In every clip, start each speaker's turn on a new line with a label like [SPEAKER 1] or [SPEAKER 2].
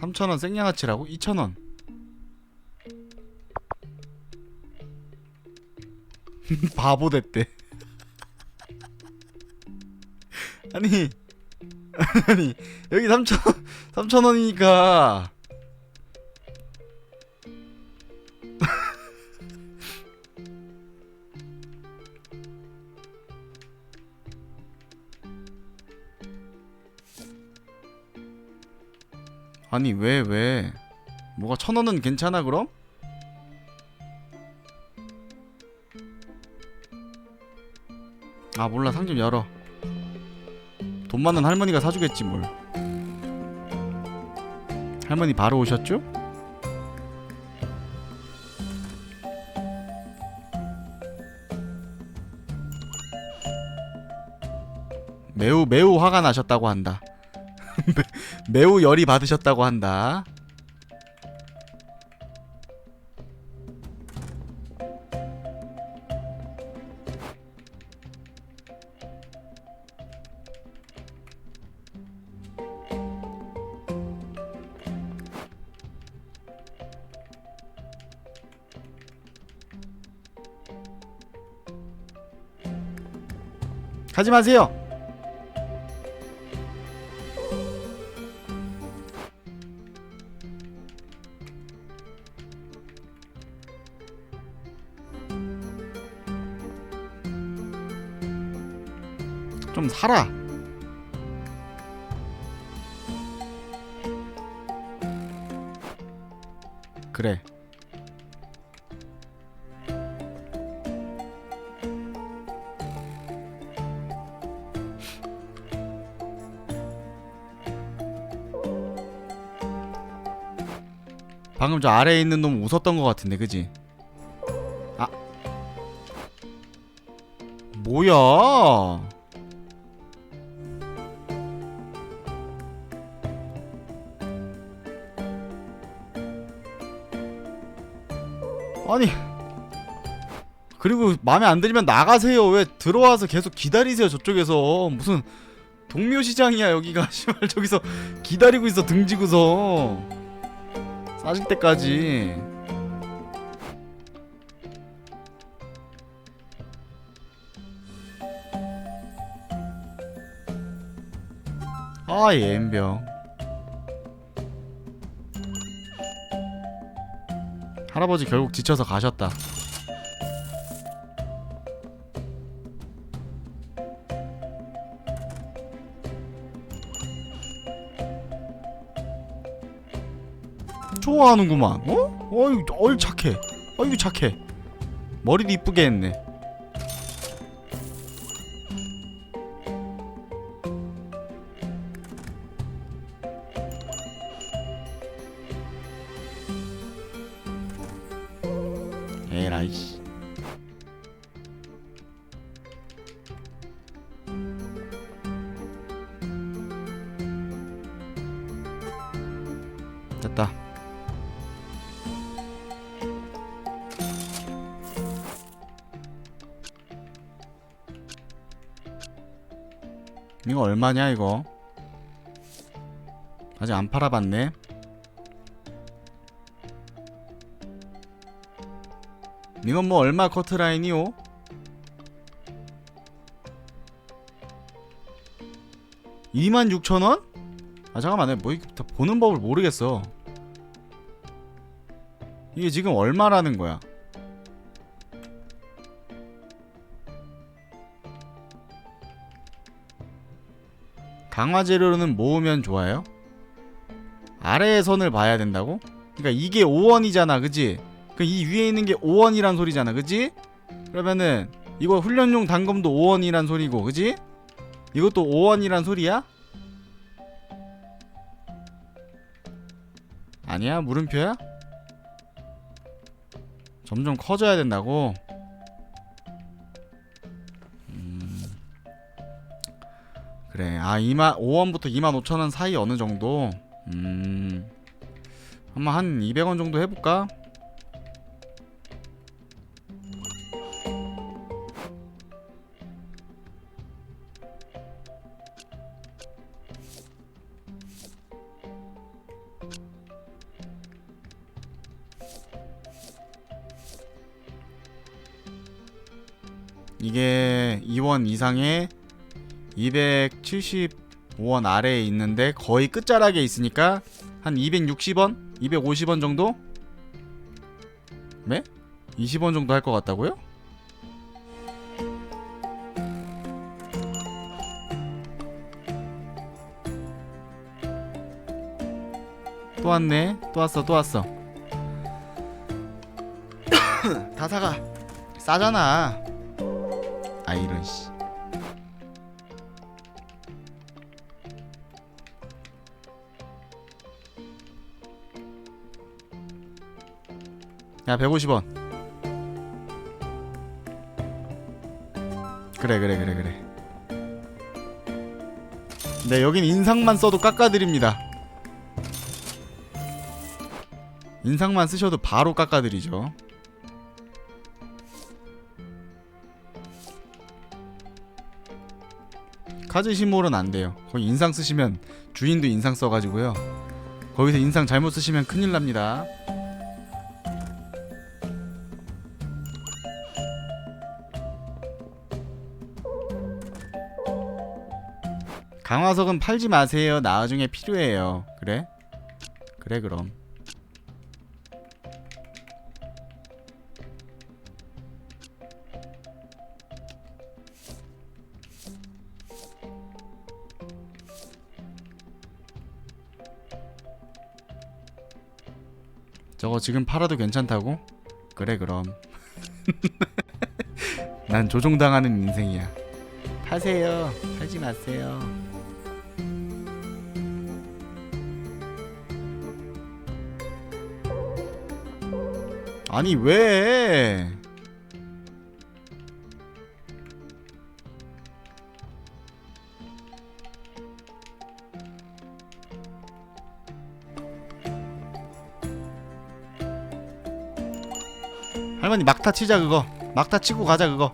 [SPEAKER 1] 3,000원 생양아치라고? 2,000원 바보 됐대 아니 아니 여기 3,000원 3,000원이니까 아니 왜 왜? 뭐가 천 원은 괜찮아 그럼? 아 몰라 상점 열어. 돈 많은 할머니가 사주겠지 뭘. 할머니 바로 오셨죠? 매우 매우 화가 나셨다고 한다. 매우 열이 받으셨다고 한다. 가지 마세요. 좀 살아. 그래. 방금 저 아래에 있는 놈 웃었던 것 같은데, 그지? 아, 뭐야? 아니 그리고 마음에 안 들면 나가세요. 왜 들어와서 계속 기다리세요 저쪽에서. 무슨 동묘시장이야 여기가. 씨발 저기서 기다리고 있어 등지고서. 싸질 때까지. 아이 엠병 할아버지 결국 지쳐서 가셨다. 좋아하는구만. 어? 어이, 어이 착해. 어이 착해. 머리도 이쁘게 했네. 됐다. 이거 얼마냐 이거? 아직 안 팔아봤네. 이건 뭐 얼마 커트라인이요? 이만 육천 원? 아 잠깐만 뭐 보는 법을 모르겠어 이게 지금 얼마라는 거야 강화 재료는 모으면 좋아요? 아래의 선을 봐야 된다고? 그러니까 이게 5원이잖아 그지? 그 이 위에 있는 게 5원이란 소리잖아 그지? 그러면은 이거 훈련용 단검도 5원이란 소리고 그지? 이것도 5원이란 소리야? 아니야 물음표야? 점점 커져야 된다고? 음... 그래 아 2만 5원부터 2만 5천원 사이 어느 정도? 음... 한번 한 200원 정도 해볼까? 이게 2원 이상에 275원 아래에 있는데 거의 끝자락에 있으니까 한 260원? 250원 정도? 네? 20원 정도 할 것 같다고요? 또 왔네. 또 왔어. 또 왔어. 다 사가. 싸잖아. 아 이런 씨. 야 150원. 그래 그래 그래 그래. 네 여긴 인상만 써도 깎아드립니다. 인상만 쓰셔도 바로 깎아드리죠. 카즈 시몰은 안 돼요. 거기 인상 쓰시면 주인도 인상 써가지고요. 거기서 인상 잘못 쓰시면 큰일 납니다. 강화석은 팔지 마세요. 나중에 필요해요. 그래? 그래 그럼. 지금 팔아도 괜찮다고? 그래 그럼. 난 조종당하는 인생이야. 파세요. 팔지 마세요. 아니 왜 할머니 막타 치자 그거. 막타 치고 가자 그거.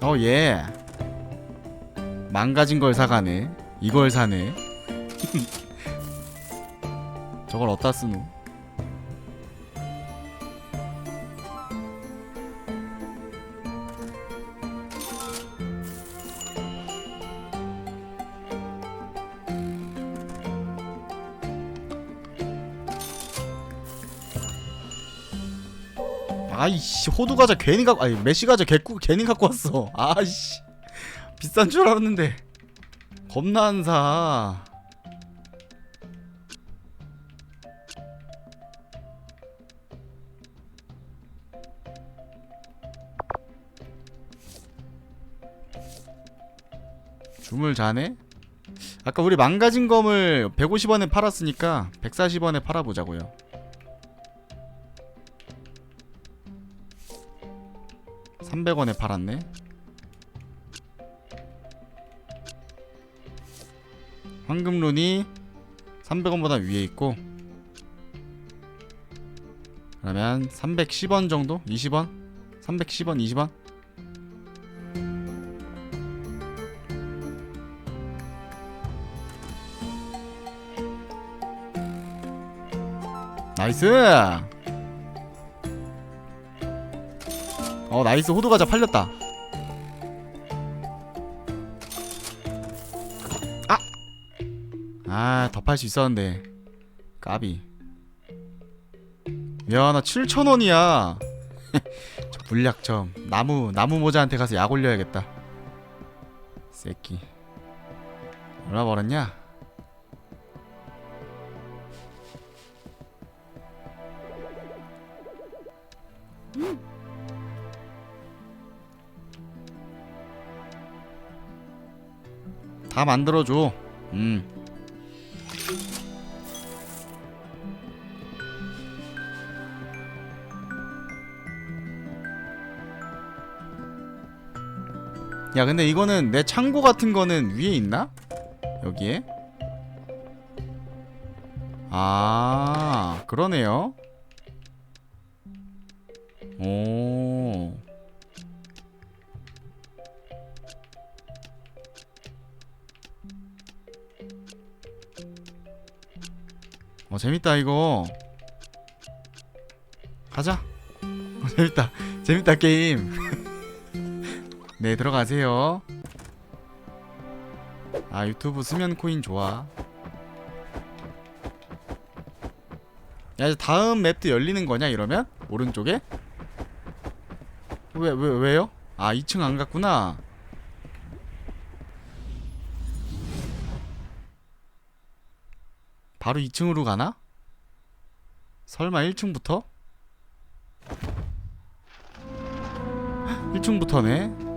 [SPEAKER 1] 어 예. 망가진 걸 사가네. 이걸 사네. 저걸 어디다 쓰노 아이씨 호두 과자 괜히 갖고 아니 메시 과자 개꾸 괜히 갖고 왔어. 아이씨. 비싼 줄 알았는데. 겁나 안사. 줌을 자네? 아까 우리 망가진 검을 150원에 팔았으니까 140원에 팔아보자고요 300원에 팔았네. 황금룬이 300원보다 위에 있고 그러면 310원 정도? 20원? 310원, 20원? 나이스! 어 나이스 호두 과자 팔렸다. 아! 아, 더 팔 수 있었는데. 까비. 야, 나 7,000원이야. 저 물약점. 나무, 나무 모자한테 가서 약 올려야겠다. 새끼. 얼마 벌었냐? 다 만들어줘. 음. 야, 근데 이거는 내 창고 같은 거는 위에 있나? 여기에? 아, 그러네요. 오. 어 재밌다 이거. 가자. 어, 재밌다. 재밌다 게임. 네 들어가세요. 아 유튜브 수면 코인 좋아. 야 이제 다음 맵도 열리는 거냐 이러면? 오른쪽에? 왜 왜 왜요? 아 2층 안 갔구나 바로 2층으로 가나? 설마 1층부터? 1층부터네.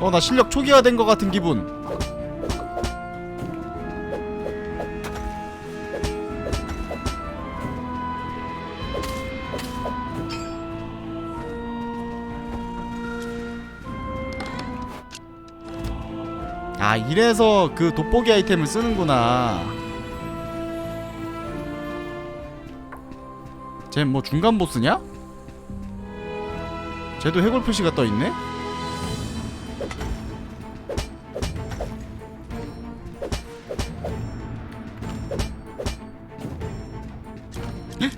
[SPEAKER 1] 어, 나 실력 초기화된 것 같은 기분. 아, 이래서 그 돋보기 아이템을 쓰는구나. 쟤 뭐 중간 보스냐? 쟤도 해골 표시가 떠 있네?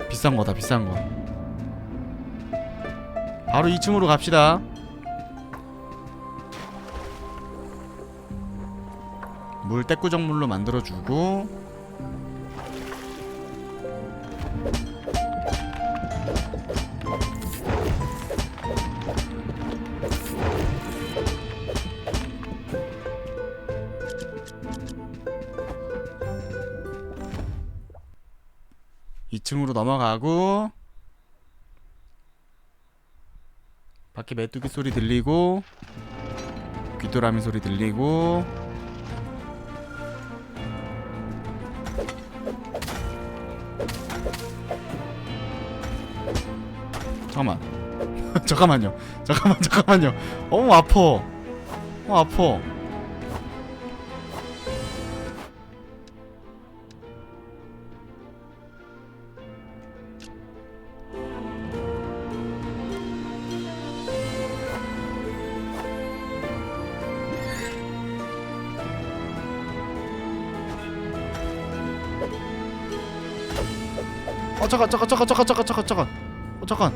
[SPEAKER 1] 비싼 거다, 비싼 거. 바로 2층으로 갑시다. 물 떼꾸정물로 만들어주고. 이층으로 넘어가고 밖에 메뚜기 소리 들리고 귀뚜라미 소리 들리고 잠깐만. 잠깐만요. 잠깐만 잠깐만요. 어우 아파. 어 아파. 어 잠깐 잠깐 잠깐 잠깐 잠깐 잠깐 잠깐 어 잠깐.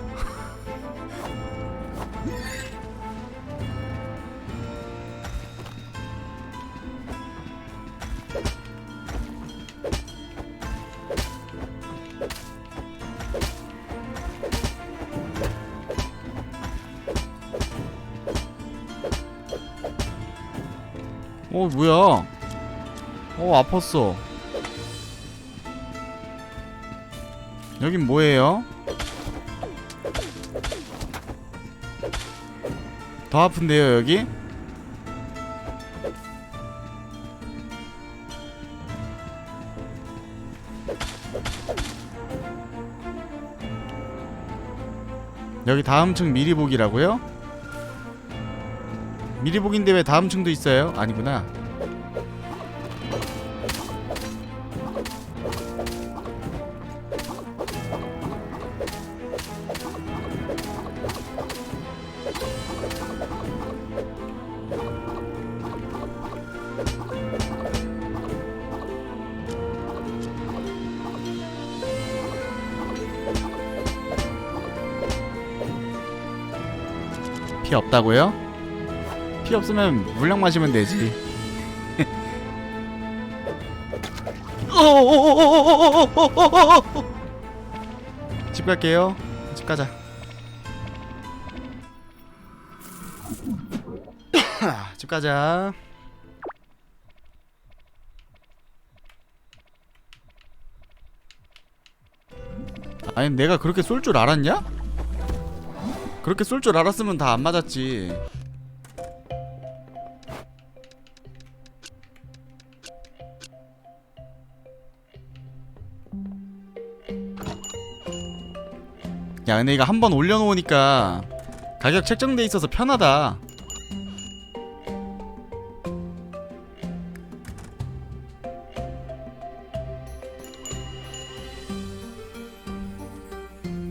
[SPEAKER 1] 어 뭐야? 어 아팠어. 여긴 뭐예요? 더 아픈데요 여기? 여기 다음 층 미리 보기라고요? 미리 보기인데 왜 다음 층도 있어요? 아니구나 없다고요? 피 없으면 물량 마시면 되지. 집 갈게요. 집 가자. 집 가자. 아니 내가 그렇게 쏠 줄 알았냐? 그렇게 쏠 줄 알았으면 다 안 맞았지. 야, 근데 이거 한 번 올려놓으니까 가격 책정돼 있어서 편하다.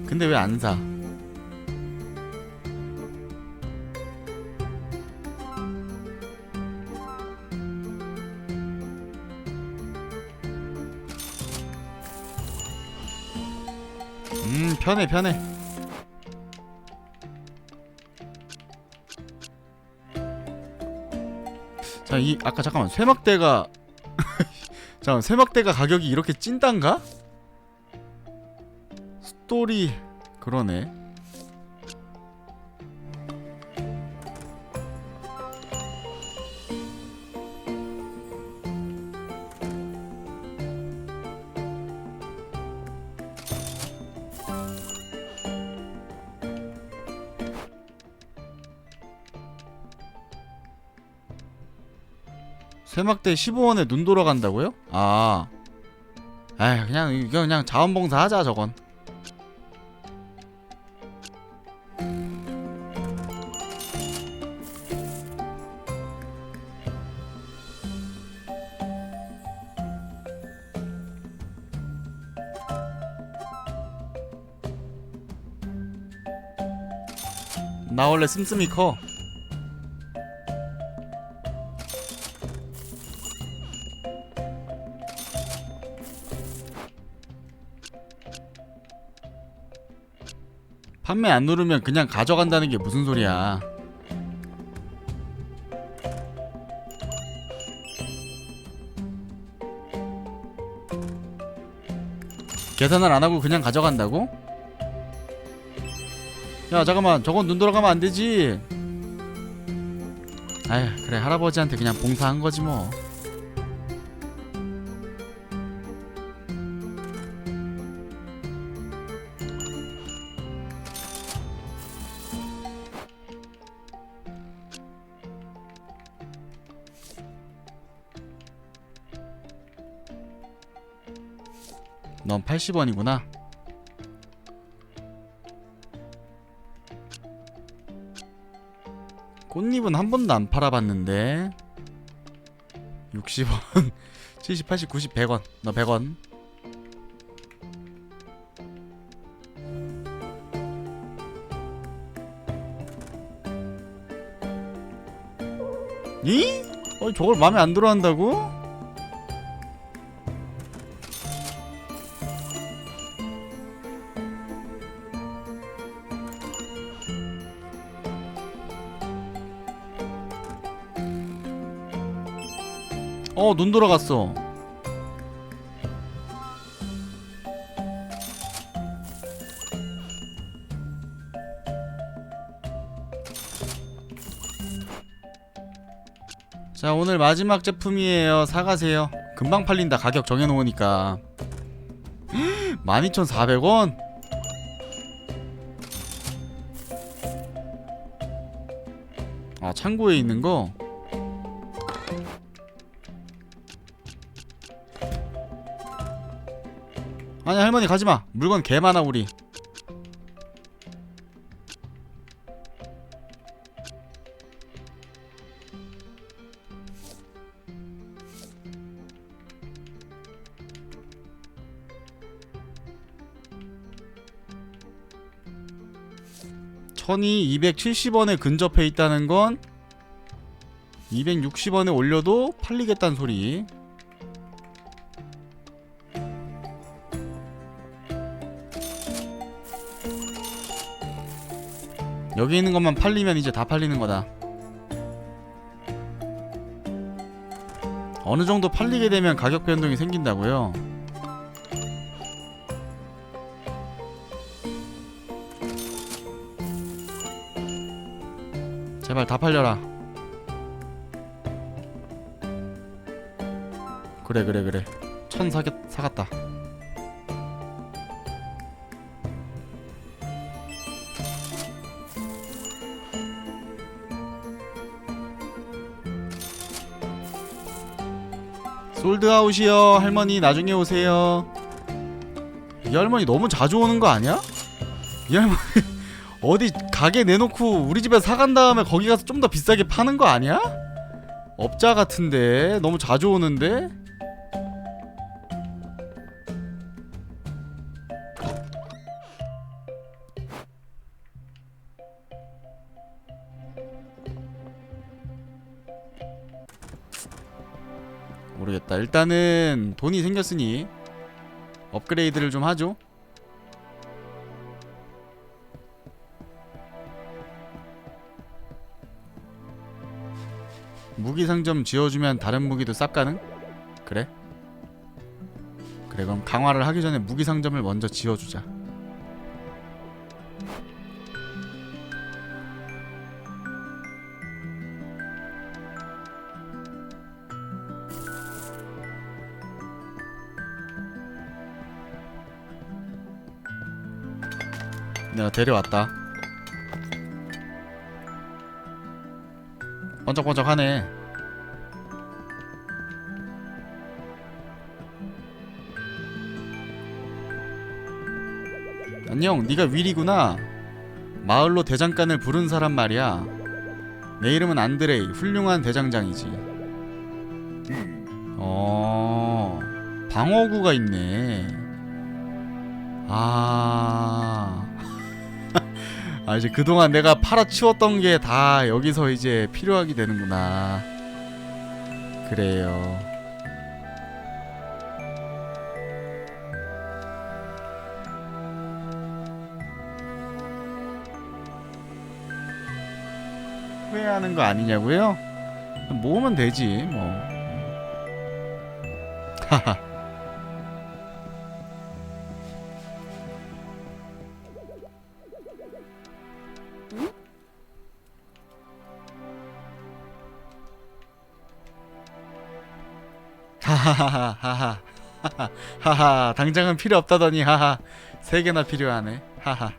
[SPEAKER 1] 근데 왜 안 사? 음 편해 편해 자 이 아까 잠깐만 쇠막대가 잠깐 쇠막대가 가격이 이렇게 찐단가? 스토리 그러네 쇠막대 15원에 눈 돌아간다고요? 아. 에휴, 그냥 이거 그냥 자원봉사 하자 저건. 나 원래 씀씀이 커. 판매 안 누르면 그냥 가져간다는 게 무슨 소리야? 계산을 안 하고 그냥 가져간다고? 야 잠깐만 저건 눈 돌아가면 안 되지. 아휴 그래 할아버지한테 그냥 봉사한 거지 뭐. 넌 80원이구나. 꽃잎은 한 번도 안 팔아봤는데 60원 70, 80, 90, 100원 너 100원 이? 어 저걸 마음에 안 들어 한다고? 어, 눈 돌아갔어. 자, 오늘 마지막 제품이에요. 사가세요. 금방 팔린다. 가격 정해놓으니까. 12,400원? 아, 창고에 있는 거? 할머니 가지마. 물건 개 많아 우리. 천이 270원에 근접해 있다는 건 260원에 올려도 팔리겠다는 소리 여기 있는 것만 팔리면 이제 다 팔리는 거다. 어느 정도 팔리게 되면 가격 변동이 생긴다고요. 제발 다 팔려라. 그래 그래 그래. 천 사겠 사갔다. 솔드아웃이요 할머니 나중에 오세요 이 할머니 너무 자주 오는 거 아니야? 이 할머니 어디 가게 내놓고 우리 집에 사간 다음에 거기 가서 좀 더 비싸게 파는 거 아니야? 업자 같은데 너무 자주 오는데 모르겠다 일단은 돈이 생겼으니 업그레이드를 좀 하죠 무기 상점 지어주면 다른 무기도 쌉 가능? 그래? 그래 그럼 강화를 하기 전에 무기 상점을 먼저 지어주자 내가 데려왔다. 번쩍번쩍하네. 안녕, 네가 윌이구나. 마을로 대장간을 부른 사람 말이야. 내 이름은 안드레이, 훌륭한 대장장이지. 어, 방어구가 있네. 아, 아 이제 그동안 내가 팔아치웠던 게 다 여기서 이제 필요하게 되는구나. 그래요. 후회하는 거 아니냐고요? 모으면 되지 뭐. 하하. 하하하하하. 하하 당장은 필요 없다더니 하하. 세 개나 필요하네. 하하.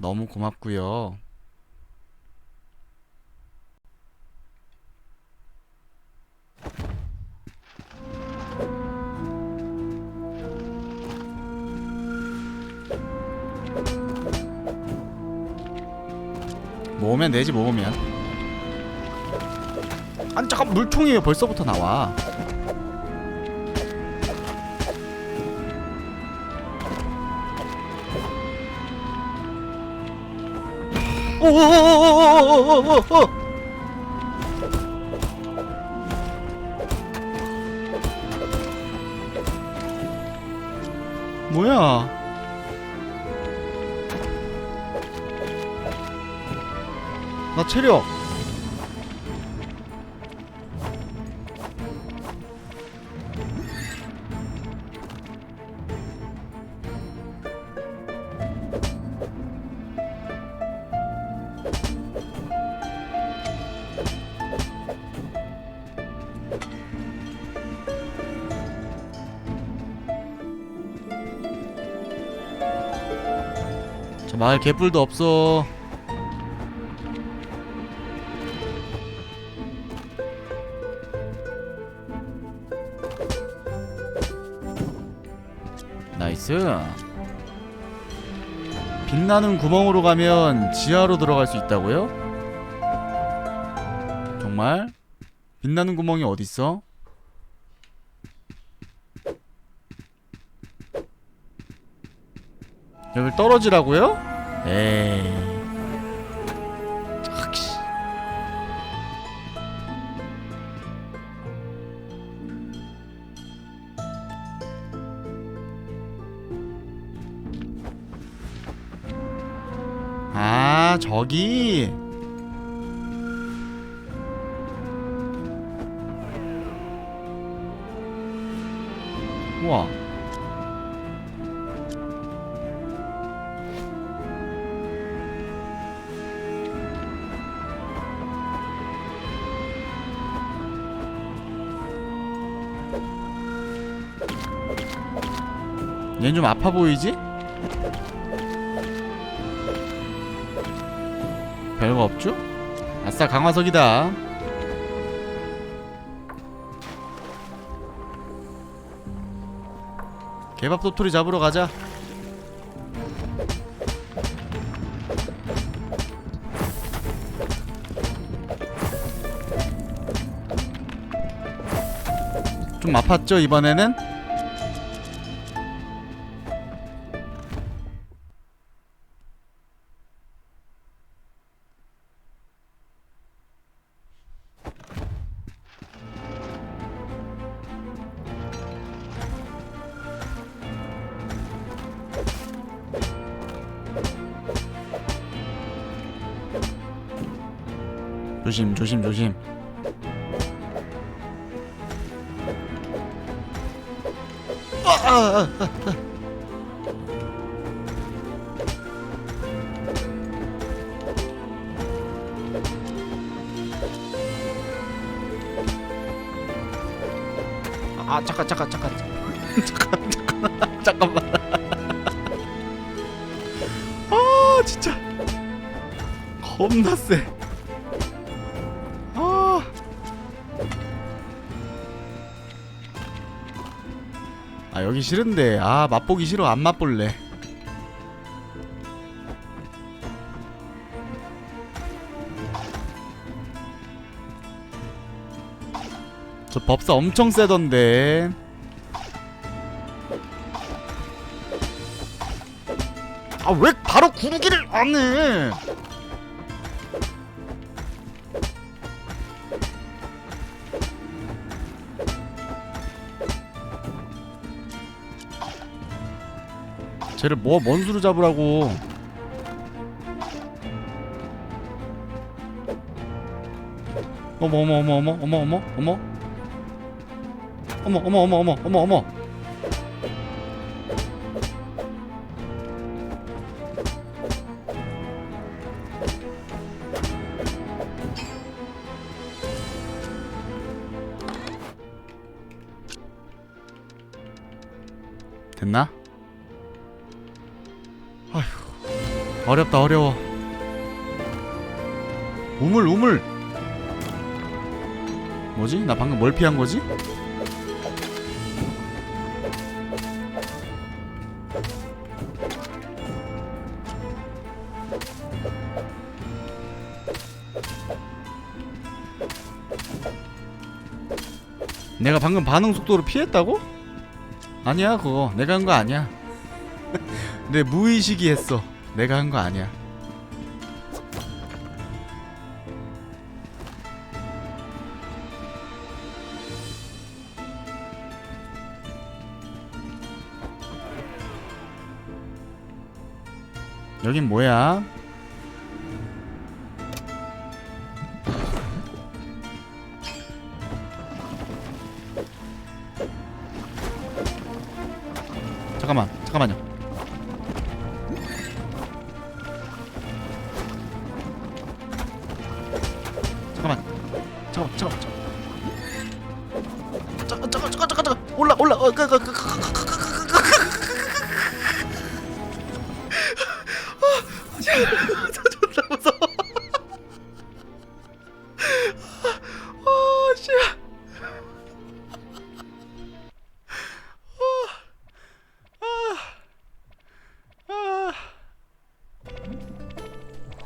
[SPEAKER 1] 너무 고맙고요 모으면 되지 모으면 아니 잠깐 물통이에요 벌써부터 나와 오오오오오오오오오 체력. 저 마을 개뿔도 없어 나이스 빛나는 구멍으로 가면 지하로 들어갈 수 있다고요? 정말? 빛나는 구멍이 어딨어? 여기 떨어지라고요? 에이 아 저기 우와 얘는 좀 아파 보이지? 별거 없죠? 아싸 강화석이다 개밥 도토리 잡으러 가자 좀 아팠죠 이번에는? 조심 조심 조심 아, 아, 아, 아. 아 잠깐 잠깐 잠깐 잠깐 잠깐 잠깐만 아 진짜 겁나 세. 아 여기 싫은데 아 맛보기 싫어 안 맛볼래. 저 법사 엄청 세던데. 아 왜 바로 구르기를 안 해? 쟤를 뭐 뭔수로 잡으라고? 어머 어머 어머 어머 어머 어머 어머 어머 어머 어머 어머 어머 어머 됐나? 어렵다 어려워 우물 우물 뭐지? 나 방금 뭘 피한 거지? 내가 방금 반응 속도로 피했다고? 아니야 그거 내가 한 거 아니야 내 무의식이 했어 내가 한 거 아니야 여긴 뭐야? 잠깐만 잠깐만요